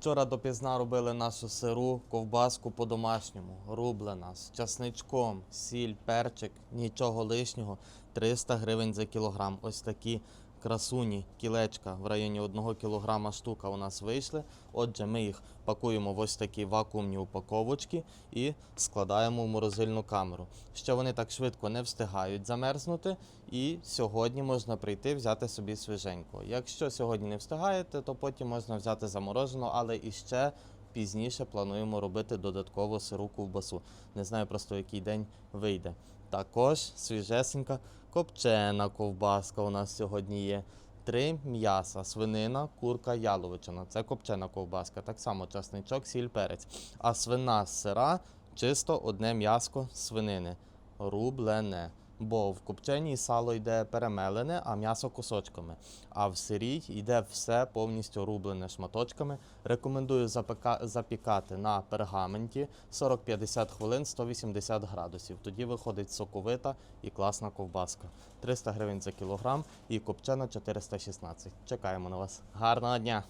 Вчора допізна робили нашу сиру ковбаску по-домашньому, рублена, з часничком, сіль, перчик, нічого лишнього, 300 гривень за кілограм. Ось такі красуні, кілечка в районі 1 кілограма штука у нас вийшли. Отже, ми їх пакуємо в ось такі вакуумні упаковочки і складаємо в морозильну камеру. Ще вони так швидко не встигають замерзнути, і сьогодні можна прийти взяти собі свіженько. Якщо сьогодні не встигаєте, то потім можна взяти заморожену, але іще пізніше плануємо робити додатково сиру ковбасу. Не знаю просто який день вийде. Також свіжесенька копчена ковбаска у нас сьогодні є. Три м'яса, свинина, курка, яловичина. Це копчена ковбаска. Так само часничок, сіль, перець. А свина сира чисто одне м'яско свинини. Рублене. Бо в копченій сало йде перемелене, а м'ясо кусочками. А в сирій йде все повністю рублене шматочками. Рекомендую запікати на пергаменті 40-50 хвилин 180 градусів. Тоді виходить соковита і класна ковбаска. 300 гривень за кілограм і копчена 416. Чекаємо на вас. Гарного дня!